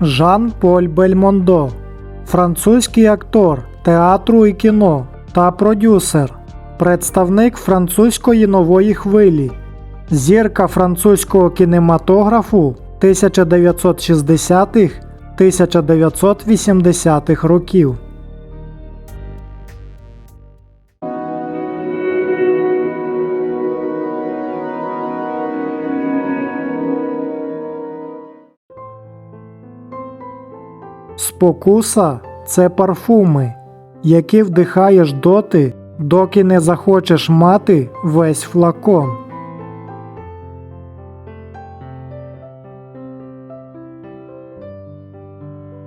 Жан-Поль Бельмондо, французький актор театру і кіно та продюсер, представник французької нової хвилі, зірка французького кінематографу 1960-х 1980-х років. Спокуса це парфуми, які вдихаєш доти, доки не захочеш мати весь флакон.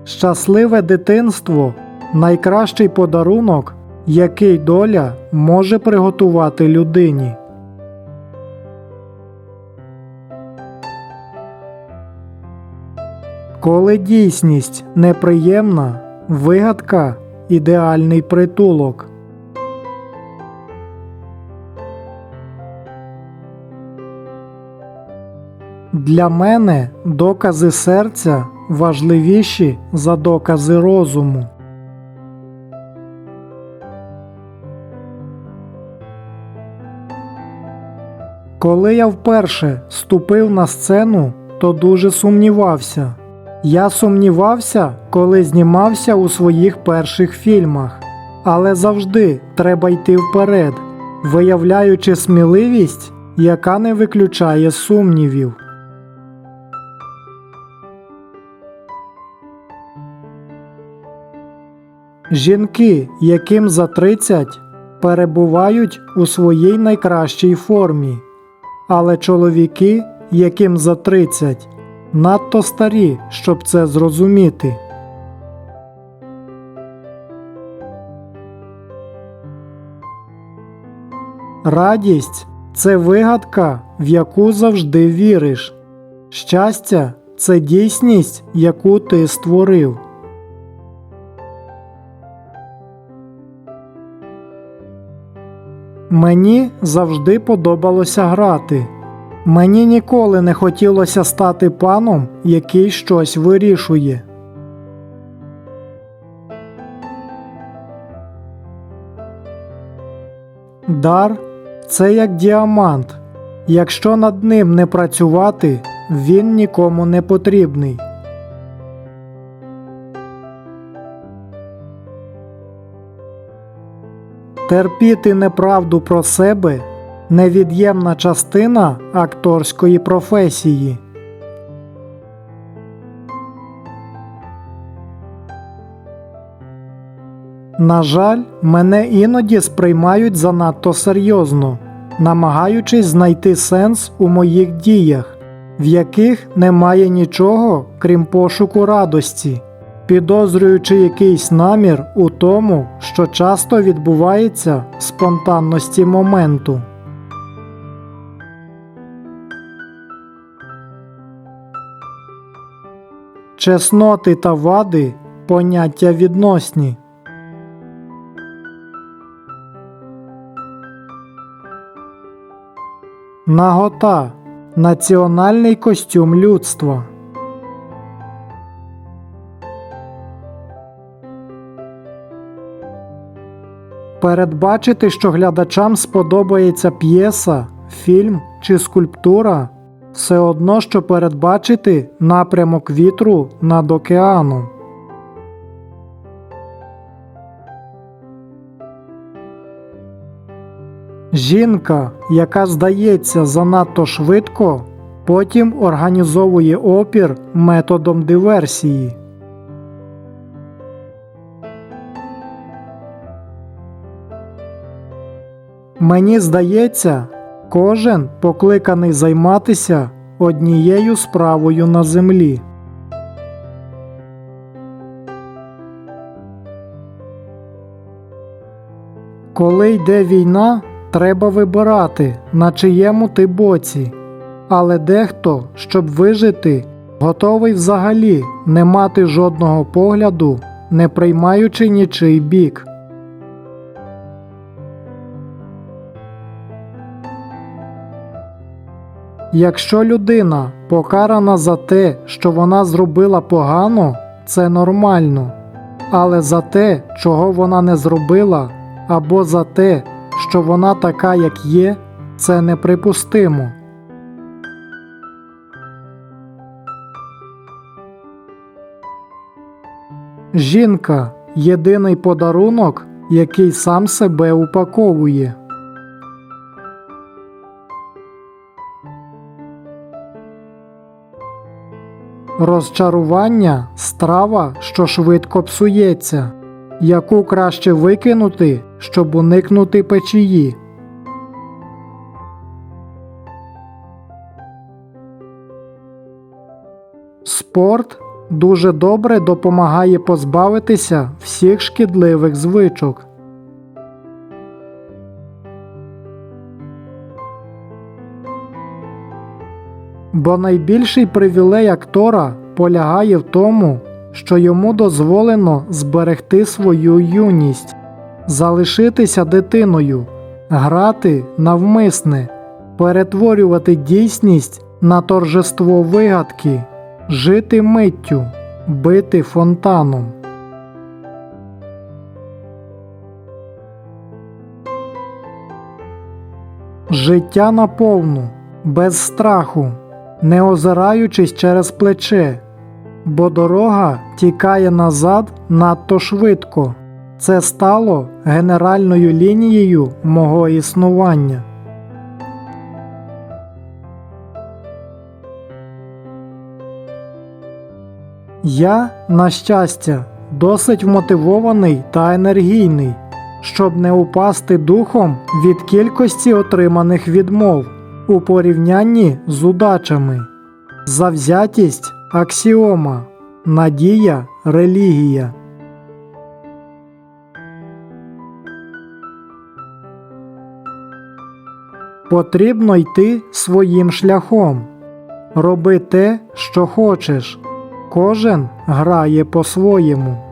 Щасливе дитинство найкращий подарунок, який доля може приготувати людині. Коли дійсність неприємна, вигадка ідеальний притулок. Для мене докази серця важливіші за докази розуму. Коли я вперше ступив на сцену, то дуже сумнівався. Я сумнівався, коли знімався у своїх перших фільмах, але завжди треба йти вперед, виявляючи сміливість, яка не виключає сумнівів. Жінки, яким за 30, перебувають у своїй найкращій формі, але чоловіки, яким за 30, надто старі, щоб це зрозуміти. Радість це вигадка, в яку завжди віриш. Щастя це дійсність, яку ти створив. Мені завжди подобалося грати. Мені ніколи не хотілося стати паном, який щось вирішує. Дар це як діамант. Якщо над ним не працювати, він нікому не потрібний. Терпіти неправду про себе невід'ємна частина акторської професії. На жаль, мене іноді сприймають занадто серйозно, намагаючись знайти сенс у моїх діях, в яких немає нічого, крім пошуку радості, підозрюючи якийсь намір у тому, що часто відбувається в спонтанності моменту. Чесноти та вади поняття відносні. Нагота національний костюм людства. Передбачити, що глядачам сподобається п'єса, фільм чи скульптура все одно, що передбачити напрямок вітру над океаном. Жінка, яка здається занадто швидко, потім організовує опір методом диверсії. Мені здається, кожен покликаний займатися однією справою на землі. Коли йде війна, треба вибирати, на чиєму ти боці. Але дехто, щоб вижити, готовий взагалі не мати жодного погляду, не приймаючи нічий бік. Якщо людина покарана за те, що вона зробила погано, це нормально. Але за те, чого вона не зробила, або за те, що вона така, як є, це неприпустимо. Жінка єдиний подарунок, який сам себе упаковує. Розчарування страва, що швидко псується, яку краще викинути, щоб уникнути печії. Спорт дуже добре допомагає позбавитися всіх шкідливих звичок. Бо найбільший привілей актора полягає в тому, що йому дозволено зберегти свою юність, залишитися дитиною, грати навмисне, перетворювати дійсність на торжество вигадки, жити миттю, бити фонтаном. Життя наповну, без страху, не озираючись через плече, бо дорога тікає назад надто швидко. Це стало генеральною лінією мого існування. Я, на щастя, досить вмотивований та енергійний, щоб не упасти духом від кількості отриманих відмов у порівнянні з удачами. Завзятість аксіома, надія релігія. Потрібно йти своїм шляхом. Роби те, що хочеш. Кожен грає по-своєму.